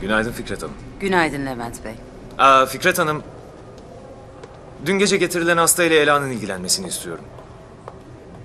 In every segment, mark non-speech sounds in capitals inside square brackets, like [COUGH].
Günaydın Fikret Hanım. Günaydın Levent Bey. Aa, Fikret Hanım, dün gece getirilen hastayla Ela'nın ilgilenmesini istiyorum.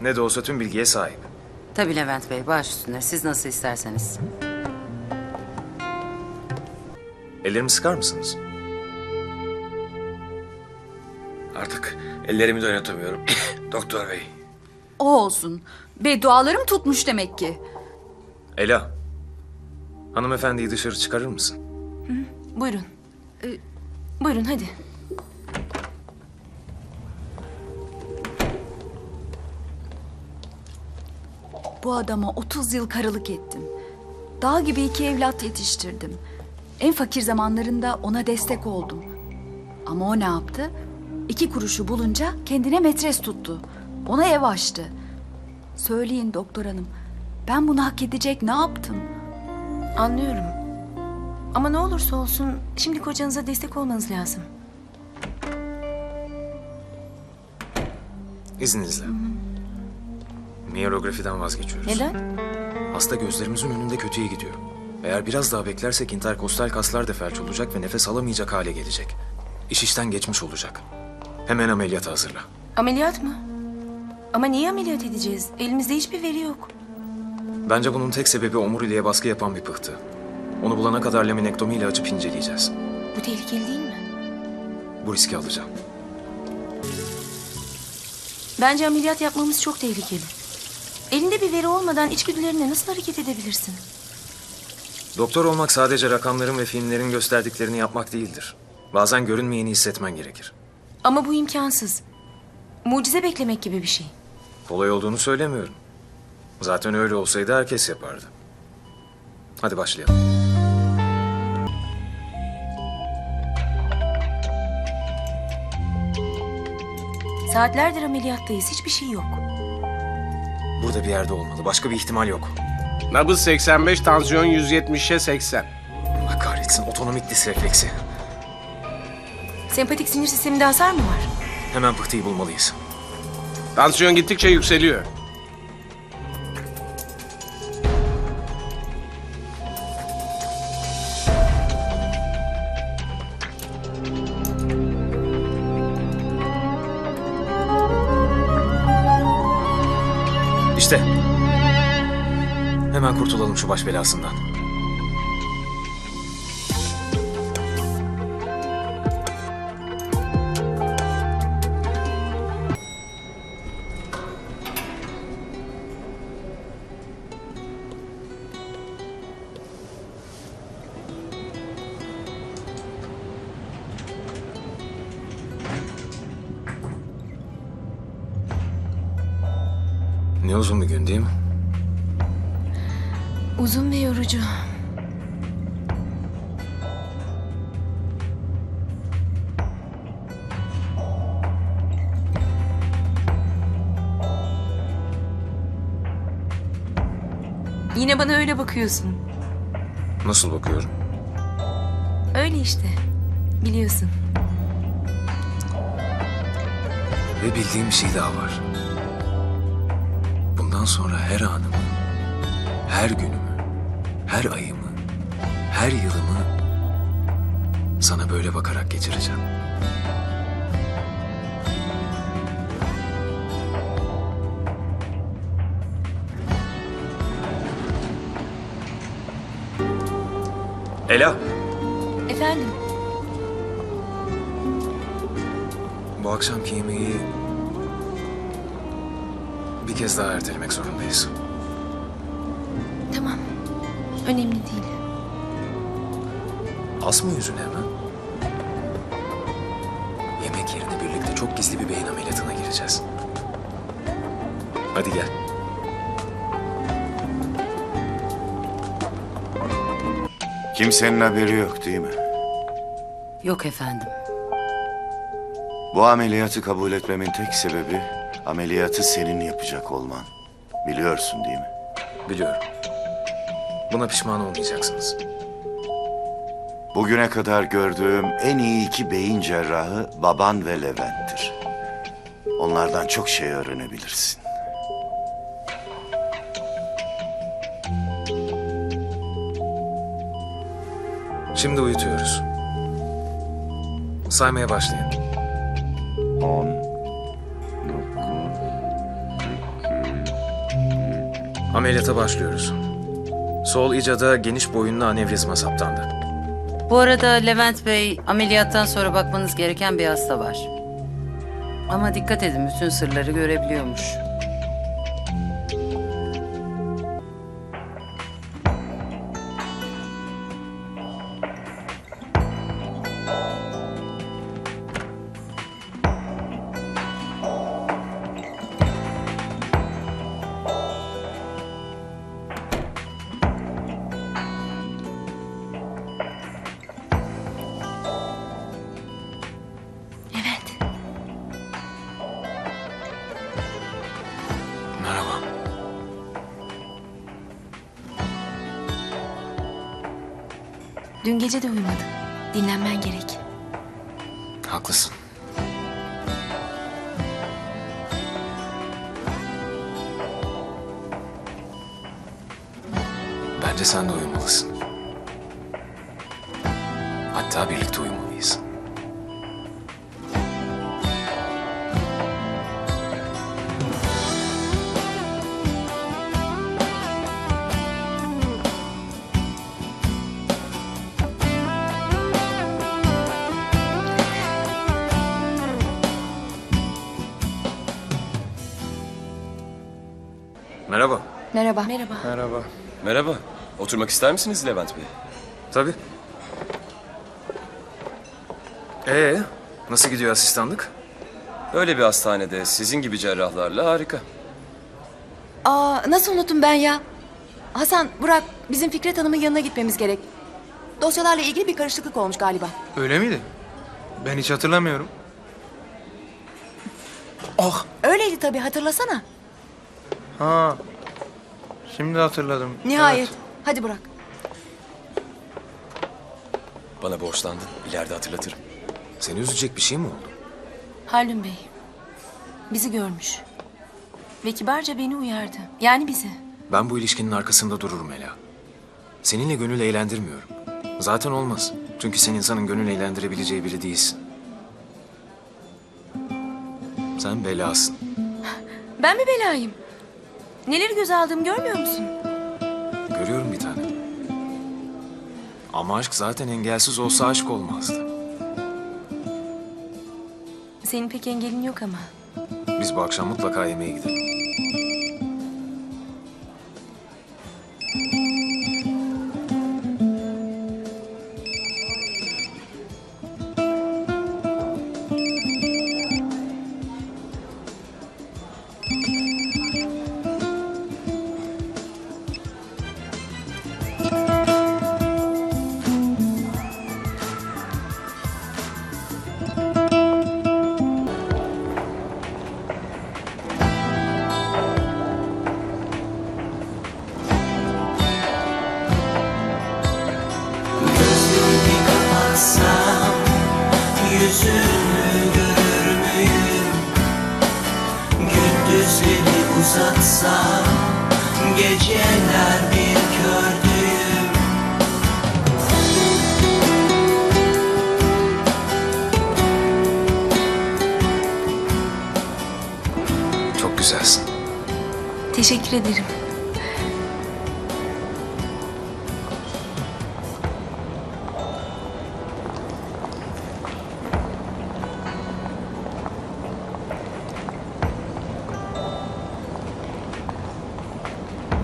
Ne de olsa tüm bilgiye sahip. Tabii Levent Bey, baş üstüne. Siz nasıl isterseniz. Ellerimi sıkar mısınız? Artık ellerimi de oynatamıyorum. [COUGHS] Doktor bey. O olsun. Beddualarım tutmuş demek ki. Ela, hanımefendiyi dışarı çıkarır mısın? Buyurun. Ee, buyurun hadi. Bu adama 30 yıl karılık ettim. Dağ gibi iki evlat yetiştirdim. En fakir zamanlarında ona destek oldum. Ama o ne yaptı? İki kuruşu bulunca kendine metres tuttu. Ona ev açtı. Söyleyin doktor hanım. Ben bunu hak edecek ne yaptım? Anlıyorum. Ama ne olursa olsun şimdi kocanıza destek olmanız lazım. İzninizle. Miyelografiden vazgeçiyoruz. Neden? Hasta gözlerimizin önünde kötüye gidiyor. Eğer biraz daha beklersek interkostal kaslar da felç olacak ve nefes alamayacak hale gelecek. İş işten geçmiş olacak. Hemen ameliyata hazırla. Ameliyat mı? Ama niye ameliyat edeceğiz? Elimizde hiçbir veri yok. Bence bunun tek sebebi omuriliğe baskı yapan bir pıhtı. Onu bulana kadar laminektomiyle açıp inceleyeceğiz. Bu tehlikeli değil mi? Bu riski alacağım. Bence ameliyat yapmamız çok tehlikeli. Elinde bir veri olmadan içgüdülerine nasıl hareket edebilirsin? Doktor olmak sadece rakamların ve filmlerin gösterdiklerini yapmak değildir. Bazen görünmeyeni hissetmen gerekir. Ama bu imkansız. Mucize beklemek gibi bir şey. Kolay olduğunu söylemiyorum. Zaten öyle olsaydı herkes yapardı. Hadi başlayalım. Saatlerdir ameliyattayız. Hiçbir şey yok. Burada bir yerde olmalı. Başka bir ihtimal yok. Nabız 85, tansiyon 170'e 80. Allah kahretsin otonomik dis refleksi. Sempatik sinir sisteminde hasar mı var? Hemen pıhtıyı bulmalıyız. Tansiyon gittikçe yükseliyor. İşte. Hemen kurtulalım şu baş belasından. Uzun ve yorucu. Yine bana öyle bakıyorsun. Nasıl bakıyorum? Öyle işte. Biliyorsun. Ve bildiğim bir şey daha var. Bundan sonra her anımı, her günümü, her ayımı, her yılımı sana böyle bakarak geçireceğim. Ela, Efendim? bu akşamki yemeği bir kez daha ertelemek zorundayız. Tamam. Önemli değil. Asma yüzünü hemen. Yemek yerine birlikte çok gizli bir beyin ameliyatına gireceğiz. Hadi gel. Kimsenin haberi yok değil mi? Yok efendim. Bu ameliyatı kabul etmemin tek sebebi ameliyatı senin yapacak olman. Biliyorsun değil mi? Biliyorum. Buna pişman olmayacaksınız. Bugüne kadar gördüğüm en iyi iki beyin cerrahı baban ve Levent'tir. Onlardan çok şey öğrenebilirsin. Şimdi uyutuyoruz. Saymaya başlayın. 10, 9, Ameliyata başlıyoruz. Sol icada geniş boyunlu anevrizma saptandı. Bu arada Levent Bey, ameliyattan sonra bakmanız gereken bir hasta var. Ama dikkat edin, bütün sırları görebiliyormuş. Dün gece de uyumadın. Dinlenmen gerek. Haklısın. Bence sen de uyumalısın. Hatta birlikte uyumalıyız. Merhaba. Merhaba. Merhaba. Merhaba. Oturmak ister misiniz Levent Bey? Tabii. Ee, nasıl gidiyor asistanlık? Böyle bir hastanede sizin gibi cerrahlarla harika. Aa, nasıl unuttum ben ya? Hasan, Burak, bizim Fikret Hanım'ın yanına gitmemiz gerek. Dosyalarla ilgili bir karışıklık olmuş galiba. Öyle miydi? Ben hiç hatırlamıyorum. Öyleydi tabii, hatırlasana. Ha. Şimdi hatırladım. Nihayet. Evet. Hadi Burak. Bana borçlandın. İleride hatırlatırım. Seni üzecek bir şey mi oldu? Haldun Bey, bizi görmüş. Ve kibarca beni uyardı. Yani bizi. Ben bu ilişkinin arkasında dururum Ela. Seninle gönül eğlendirmiyorum. Zaten olmaz. Çünkü sen insanın gönül eğlendirebileceği biri değilsin. Sen belasın. Ben mi belayım? Neleri göze aldığımı görmüyor musun? Görüyorum bir tane. Ama aşk zaten engelsiz olsa aşk olmazdı. Senin pek engelin yok ama. Biz bu akşam mutlaka yemeğe gidelim. Uzatsam Geceler bir kördüğüm Çok güzelsin. Teşekkür ederim.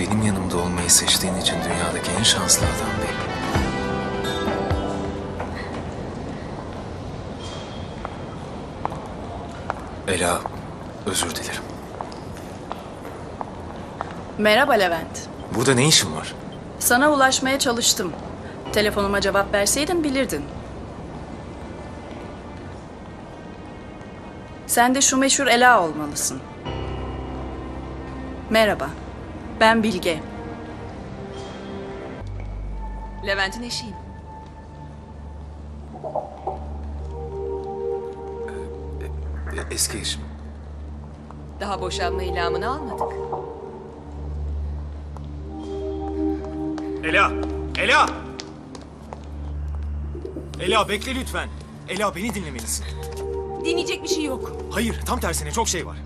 Benim yanımda olmayı seçtiğin için dünyadaki en şanslı adam benim. Ela, özür dilerim. Merhaba Levent. Burada ne işin var? Sana ulaşmaya çalıştım. Telefonuma cevap verseydin bilirdin. Sen de şu meşhur Ela olmalısın. Merhaba. Ben Bilge. Levent'in eşiyim. E- Eski eşim. Daha boşanma ilamını almadık. Ela! Ela! Ela bekle lütfen. Ela beni dinlemelisin. Dinleyecek bir şey yok. Hayır, tam tersine çok şey var.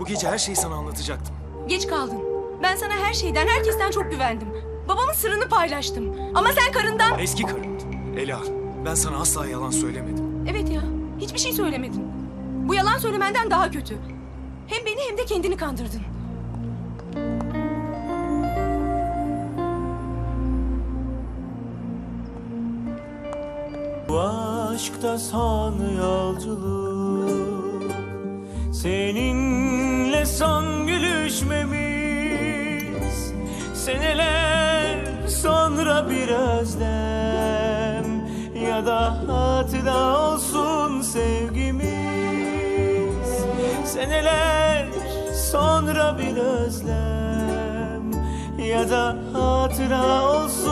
Bu gece her şeyi sana anlatacaktım. Geç kaldın. Ben sana her şeyden, herkesten çok güvendim. Babamın sırrını paylaştım. Ama sen karından... Eski karım. Ela, ben sana asla yalan söylemedim. Evet ya, hiçbir şey söylemedin. Bu yalan söylemenden daha kötü. Hem beni hem de kendini kandırdın. Bu aşkta son yolculuk Seninle son gülüşmemiz Seneler sonra bir özlem. Ya da hatıra olsun sevgimiz. Seneler sonra bir özlem. Ya da hatıra olsun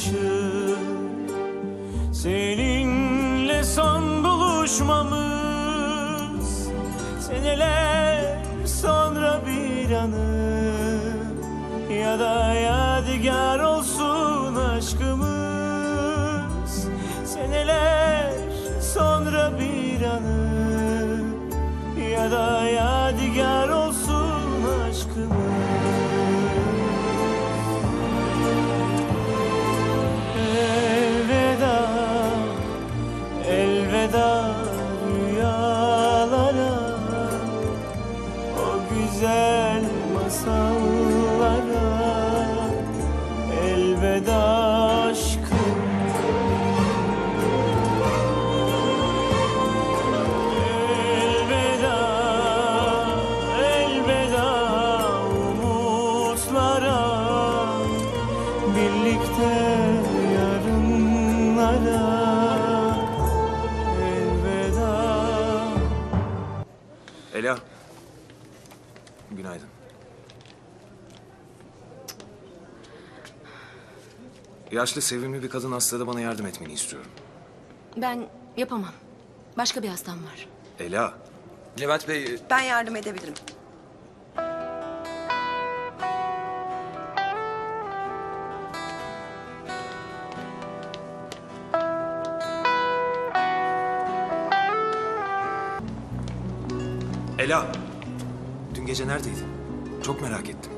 gözyaşı Seninle son buluşmamız Seneler sonra bir anı. Ya da yadigar olsun aşkımız Seneler sonra bir anı. Ya da yadigar Yaşlı, sevimli bir kadın hastada bana yardım etmeni istiyorum. Ben yapamam. Başka bir hastam var. Ela, Levent Bey, Ben yardım edebilirim. Ela. Dün gece neredeydin? Çok merak ettim.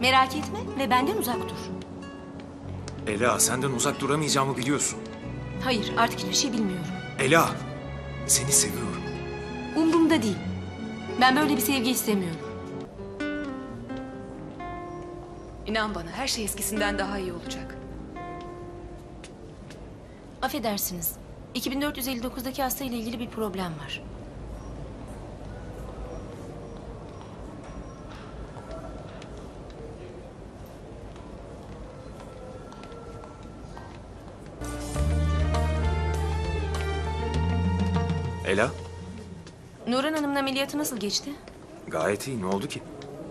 Merak etme ve benden uzak dur. Ela, senden uzak duramayacağımı biliyorsun. Hayır, artık hiçbir şey bilmiyorum. Ela, seni seviyorum. Umrumda değil. Ben böyle bir sevgi istemiyorum. İnan bana her şey eskisinden daha iyi olacak. Affedersiniz. 2459'daki hasta ile ilgili bir problem var. Ela, Nurhan Hanım'ın ameliyatı nasıl geçti? gayet iyi. Ne oldu ki?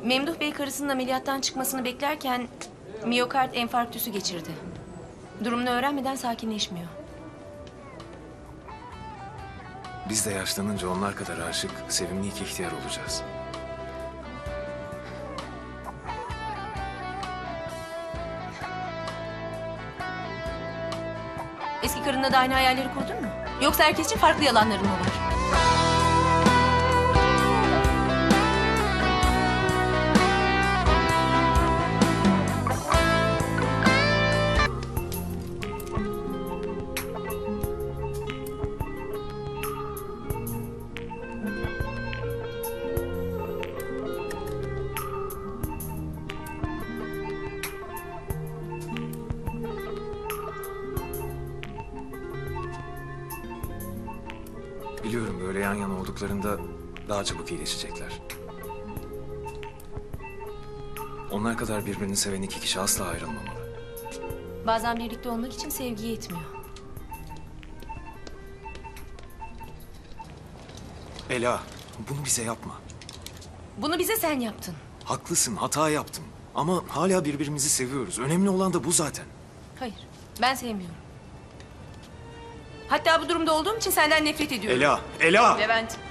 Memduh Bey karısının ameliyattan çıkmasını beklerken miyokard enfarktüsü geçirdi. Durumunu öğrenmeden sakinleşmiyor. Biz de yaşlanınca onlar kadar aşık, sevimli iki ihtiyar olacağız. Eski karınla da aynı hayalleri kurdun mu? Yoksa herkes için farklı yalanların mı daha çabuk iyileşecekler. Onlar kadar birbirini seven iki kişi asla ayrılmamalı. Bazen birlikte olmak için sevgi yetmiyor. Ela, bunu bize yapma. Bunu bize sen yaptın. Haklısın, hata yaptım. Ama hala birbirimizi seviyoruz. Önemli olan da bu zaten. Hayır, ben sevmiyorum. Hatta bu durumda olduğum için senden nefret ediyorum. Ela, Ela! Levent.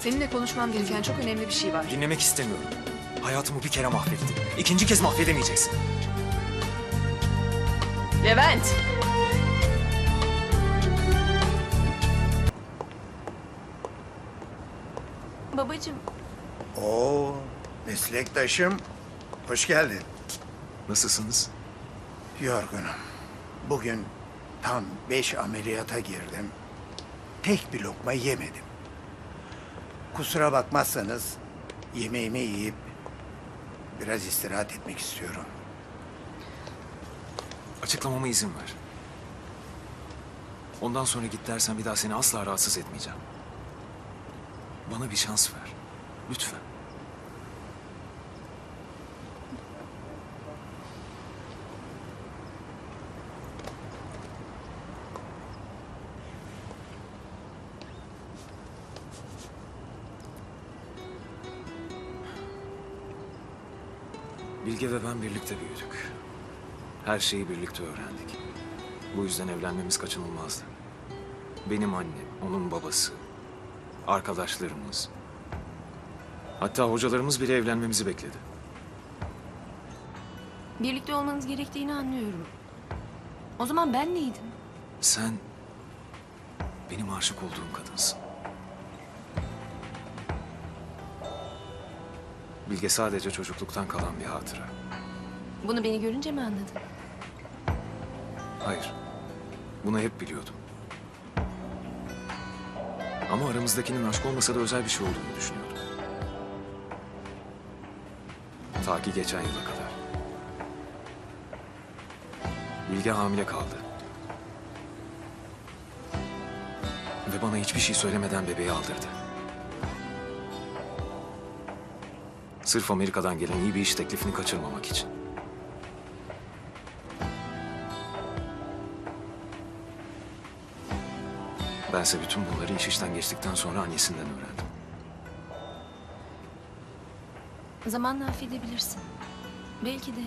Seninle konuşmam gereken çok önemli bir şey var. Dinlemek istemiyorum. Hayatımı bir kere mahvettin. İkinci kez mahvedemeyeceksin. Levent. Babacığım, Oo, meslektaşım. Hoş geldin. Nasılsınız? Yorgunum. Bugün tam beş ameliyata girdim. Tek bir lokma yemedim. Kusura bakmazsanız yemeğimi yiyip biraz istirahat etmek istiyorum. Açıklamama izin ver. Ondan sonra git dersen bir daha seni asla rahatsız etmeyeceğim. Bana bir şans ver. Lütfen. Bilge ve ben birlikte büyüdük. Her şeyi birlikte öğrendik. Bu yüzden evlenmemiz kaçınılmazdı. Benim annem, onun babası, arkadaşlarımız. Hatta hocalarımız bile evlenmemizi bekledi. birlikte olmanız gerektiğini anlıyorum. O zaman ben neydim? Sen benim aşık olduğum kadınsın. Bilge sadece çocukluktan kalan bir hatıra. Bunu beni görünce mi anladın? Hayır. Bunu hep biliyordum. Ama aramızdakinin aşk olmasa da özel bir şey olduğunu düşünüyordum. Ta ki geçen yıla kadar. Bilge hamile kaldı. Ve bana hiçbir şey söylemeden bebeği aldırdı. Sırf Amerika'dan gelen iyi bir iş teklifini kaçırmamak için. Bense bütün bunları iş işten geçtikten sonra annesinden öğrendim. Zamanla affedebilirsin. Belki de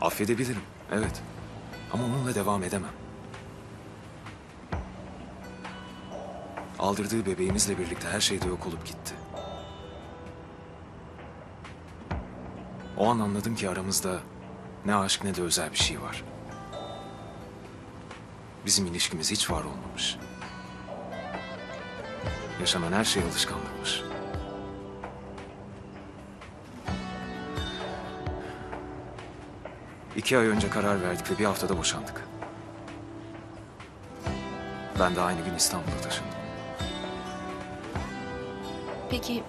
Affedebilirim, evet. Ama onunla devam edemem. Aldırdığı bebeğimizle birlikte her şey de yok olup gitti. O an anladım ki aramızda ne aşk ne de özel bir şey var. Bizim ilişkimiz hiç var olmamış. Yaşanan her şey alışkanlıkmış. İki ay önce karar verdik ve bir haftada boşandık. Ben de aynı gün İstanbul'a taşındım. peki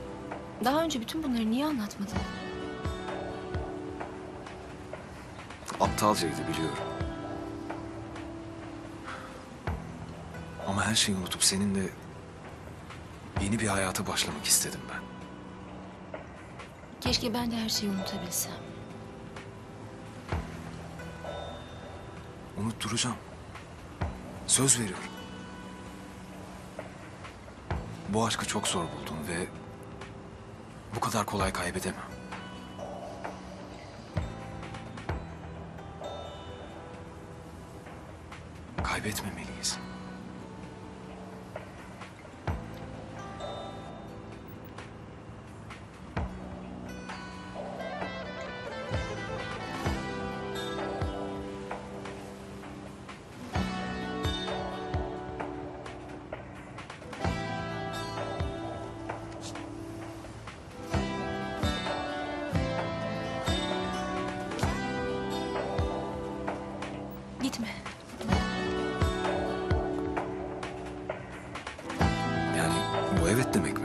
daha önce bütün bunları niye anlatmadın? Aptalcaydı biliyorum. Ama her şeyi unutup seninle yeni bir hayata başlamak istedim ben. Keşke ben de her şeyi unutabilsem. Unutturacağım. Söz veriyorum. Bu aşkı çok zor buldum ve bu kadar kolay kaybedemem. Kaybetmemeliyiz. Evet demek mi?